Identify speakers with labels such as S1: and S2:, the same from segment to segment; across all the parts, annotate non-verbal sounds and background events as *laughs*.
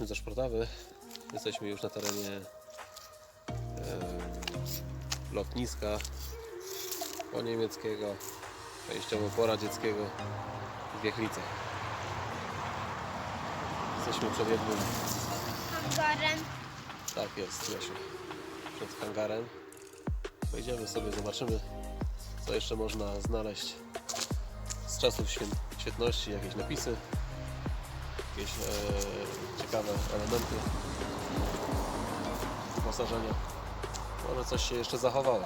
S1: Wróciliśmy ze Szportawy. Jesteśmy już na terenie e, lotniska po niemieckiego, częściowo poradzieckiego w Wiechlicach. Jesteśmy przed jednym,
S2: hangarem.
S1: tak jest Jasiu, przed hangarem. Wejdziemy sobie, zobaczymy co jeszcze można znaleźć z czasów świetności, jakieś napisy, jakieś e, ciekawe elementy wyposażenia. Może coś się jeszcze zachowało.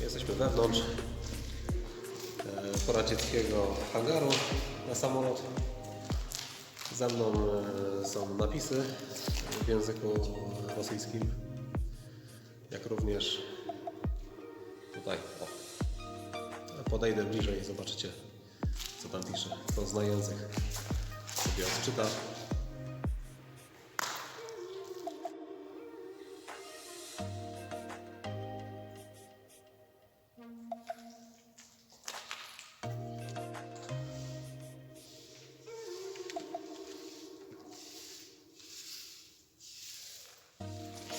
S1: Jesteśmy wewnątrz e, poradzieckiego hangaru na samolot. Za mną e, są napisy w języku rosyjskim, jak również tutaj. O. Podejdę bliżej i zobaczycie, co tam pisze. Kto zna język, sobie odczyta.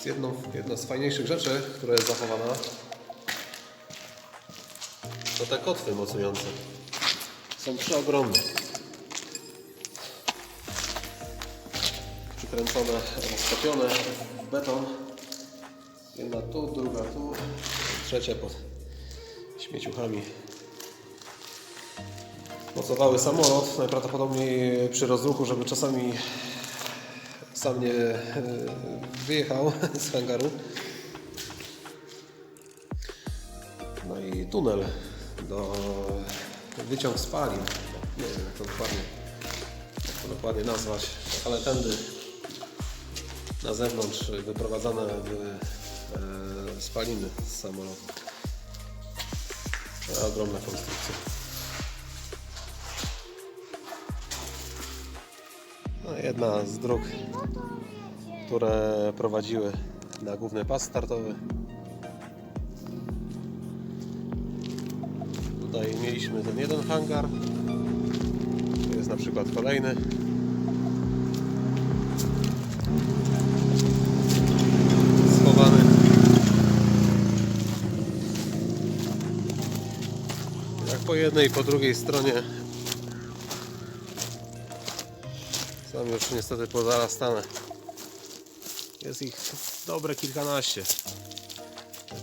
S1: Z jedną, jedna z fajniejszych rzeczy, która jest zachowana, to te kotwy mocujące. Są przeogromne. Przykręcone, roztopione w beton. Jedna tu, druga tu, trzecia pod śmieciuchami. Mocowały samolot, najprawdopodobniej przy rozruchu, żeby czasami sam nie e, wyjechał *laughs* z hangaru. No i tunel do wyciąg spalin. Nie wiem jak to dokładnie, jak to dokładnie nazwać, ale tędy na zewnątrz wyprowadzane były e, spaliny z samolotu. To ogromna konstrukcja. No, jedna z dróg, które prowadziły na główny pas startowy. Tutaj mieliśmy ten jeden hangar. Tu jest na przykład kolejny. Schowany. Jak po jednej i po drugiej stronie są już niestety pozarastane. Jest ich dobre kilkanaście.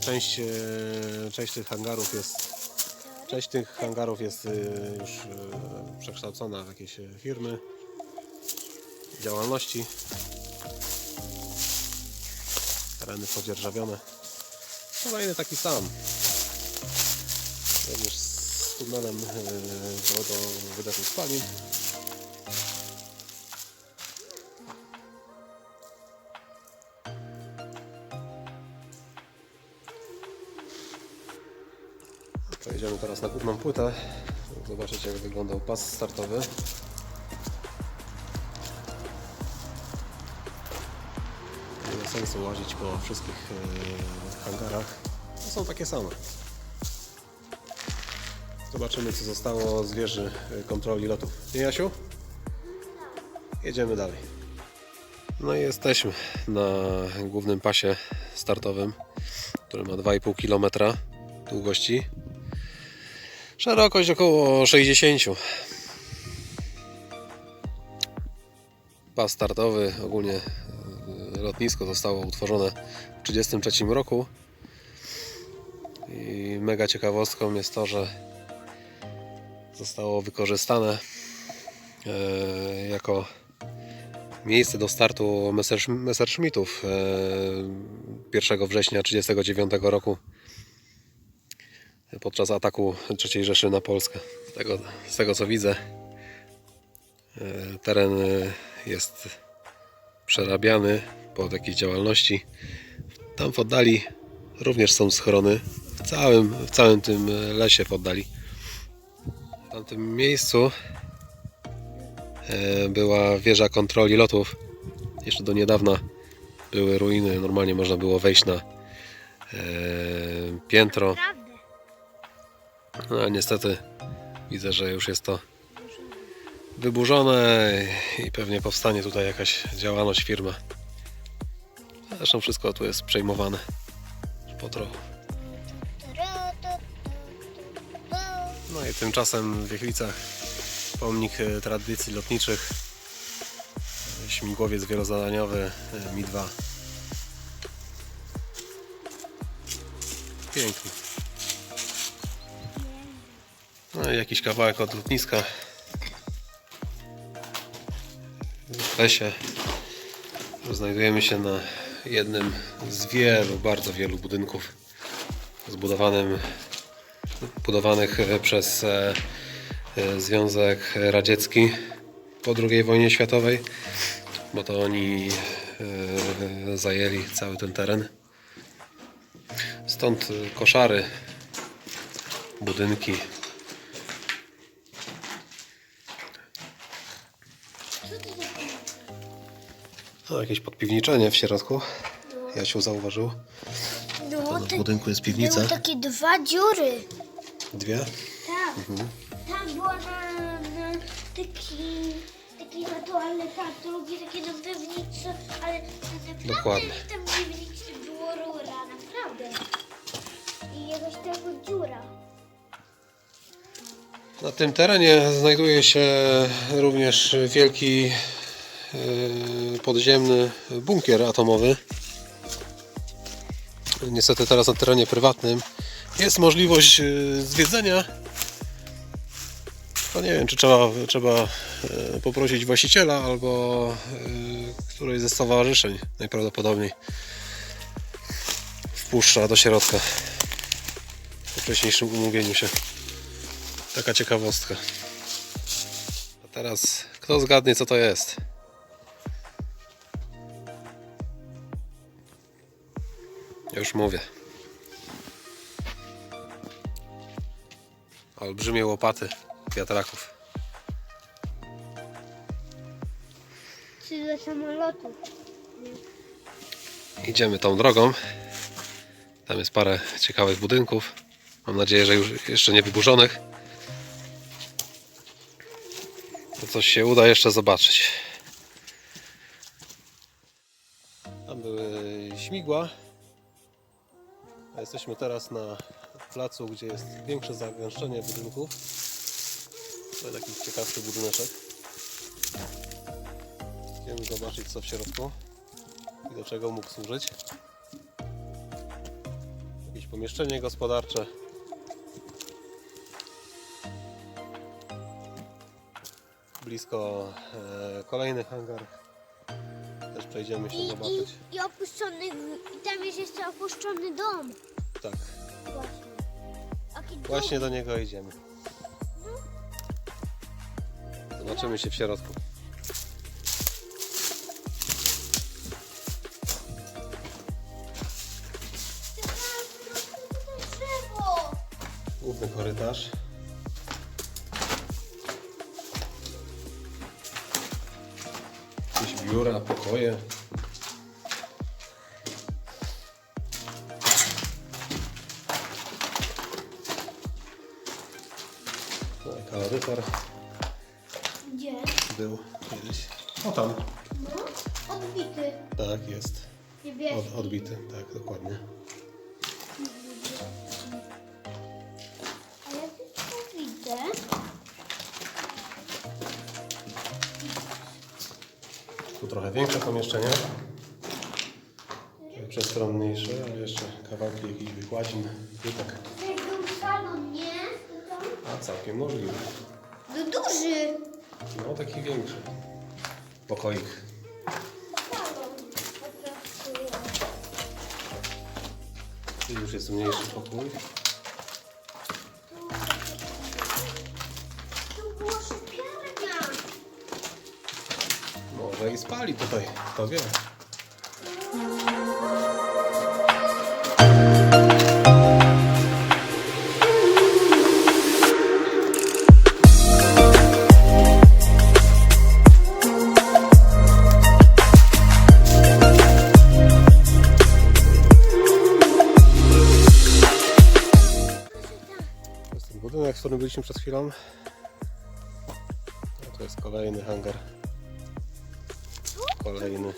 S1: Część, e, część tych hangarów jest Część tych hangarów jest y, już y, przekształcona w jakieś y, firmy działalności. Tereny podzierżawione. Kolejny taki sam. Również z tunelem y, do, spalin. Pojedziemy teraz na górną płytę. Zobaczyć jak wyglądał pas startowy. Nie ma sensu łazić po wszystkich e, hangarach. To są takie same. Zobaczymy co zostało z wieży e, kontroli lotów. Nie Jasiu? Jedziemy dalej. No i jesteśmy na głównym pasie startowym, który ma 2,5 km długości. Szerokość około 60. Pas startowy, ogólnie e, lotnisko zostało utworzone w 1933 roku. I mega ciekawostką jest to, że zostało wykorzystane e, jako miejsce do startu Messersch- Messerschmittów e, 1 września 1939 roku podczas ataku III Rzeszy na Polskę. Z tego, z tego co widzę, e, teren e, jest przerabiany pod jakieś działalności. Tam w oddali również są schrony. W całym, w całym tym e, lesie w oddali. W tamtym miejscu była wieża kontroli lotów. Jeszcze do niedawna były ruiny. Normalnie można było wejść na piętro. No niestety widzę, że już jest to wyburzone i pewnie powstanie tutaj jakaś działalność firma. Zresztą wszystko tu jest przejmowane po trochu. No i tymczasem w Wiechlicach pomnik e, tradycji lotniczych e, śmigłowiec wielozadaniowy e, Mi-2 piękny no i jakiś kawałek od lotniska w lesie znajdujemy się na jednym z wielu, bardzo wielu budynków zbudowanym budowanych e, przez e, e, Związek Radziecki po II wojnie światowej, bo to oni zajęli cały ten teren. Stąd koszary, budynki. No, jakieś podpiwniczenie w środku. Jasiu zauważył.
S2: No,
S1: W budynku jest piwnica.
S2: były takie dwa dziury.
S1: Dwie.
S2: Tak. Tam była na, na taki, taki na toaleta, a drugie takie na piwnicy, ale naprawdę
S1: Dokładnie.
S2: w piwnicy było rura, naprawdę. I jakaś tam dziura.
S1: Na tym terenie znajduje się również wielki podziemny bunkier atomowy. Niestety teraz na terenie prywatnym jest możliwość yy, zwiedzenia. To nie wiem, czy trzeba, trzeba yy, poprosić właściciela albo yy, któreś ze stowarzyszeń najprawdopodobniej wpuszcza do środka po wcześniejszym umówieniu się. Taka ciekawostka. A teraz kto zgadnie co to jest? Już mówię. Olbrzymie łopaty wiatraków.
S2: Czy samolotu.
S1: Idziemy tą drogą. Tam jest parę ciekawych budynków. Mam nadzieję, że już jeszcze nie wyburzonych. To coś się uda jeszcze zobaczyć. Tam były śmigła. A jesteśmy teraz na placu, gdzie jest większe zagęszczenie budynków. To jest taki ciekawszy budyneczek. Idziemy zobaczyć co w środku i do czego mógł służyć. Jakieś pomieszczenie gospodarcze. Blisko e, kolejny hangar. Też przejdziemy się
S2: I,
S1: zobaczyć.
S2: i, i opuszczony, i tam jest jeszcze opuszczony dom.
S1: Tak,
S2: Właśnie.
S1: Właśnie do niego idziemy. Zobaczymy się w środku.
S2: Drzewo.
S1: Główny korytarz. Jakieś biura, pokoje. Kaloryfer
S2: Gdzie?
S1: był kiedyś. O tam.
S2: No, odbity.
S1: Tak, jest.
S2: Niebieski.
S1: Od, odbity, tak, dokładnie.
S2: A ja tylko widzę.
S1: Tu trochę większe pomieszczenie. Przestronniejsze, ale jeszcze kawałki jakichś wykładzin. Tutaj.
S2: Jak był salon, nie? To?
S1: A całkiem możliwe.
S2: No duży.
S1: No taki większy. Pokoik. Tu już jest mniejszy pokój.
S2: Tu była sypialnia.
S1: Może i spali tutaj, kto wie. W którym byliśmy przed chwilą. A To jest kolejny hangar. Kolejny.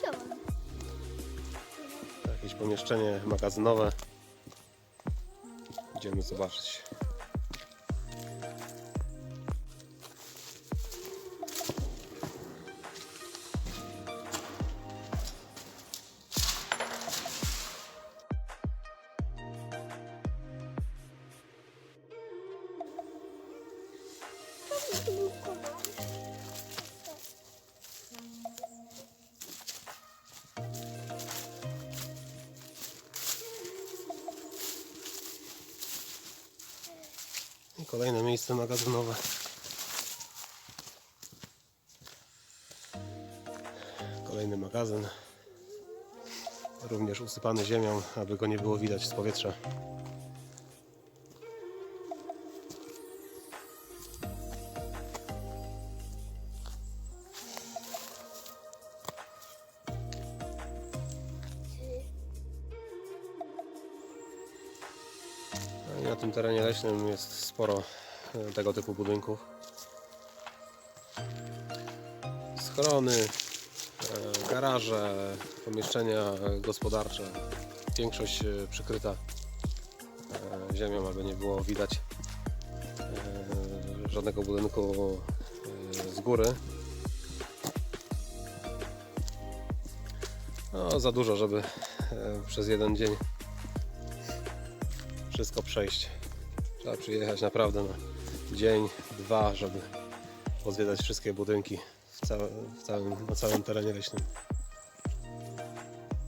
S1: Jakieś pomieszczenie magazynowe. Idziemy zobaczyć. Kolejne miejsce magazynowe. Kolejny magazyn. Również usypany ziemią, aby go nie było widać z powietrza. Na tym terenie leśnym jest sporo e, tego typu budynków. Schrony, e, garaże, pomieszczenia gospodarcze. Większość e, przykryta ziemią, aby nie było widać żadnego budynku z góry. No, za dużo, żeby przez jeden dzień wszystko przejść. Trzeba przyjechać naprawdę na dzień, dwa, żeby pozwiedzać wszystkie budynki w, całe, w całym, na całym terenie leśnym.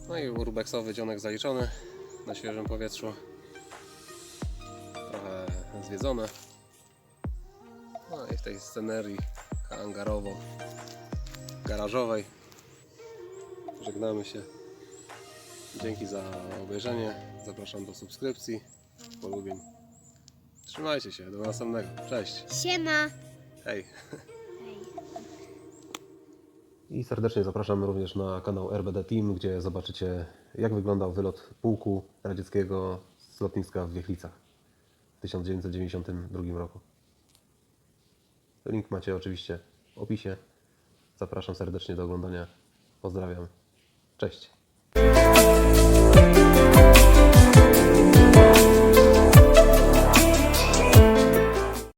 S1: No i urbexowy dzionek zaliczony na świeżym powietrzu. Trochę zwiedzone. No i w tej scenerii hangarowo-garażowej żegnamy się. Dzięki za obejrzenie. Zapraszam do subskrypcji, polubień. Trzymajcie się, do następnego. Cześć.
S2: Siema.
S1: Hej. I serdecznie zapraszam również na kanał RBD Team, gdzie zobaczycie jak wyglądał wylot pułku radzieckiego z lotniska w Wiechlicach w 1992 roku. Link macie oczywiście w opisie. Zapraszam serdecznie do oglądania. Pozdrawiam. Cześć.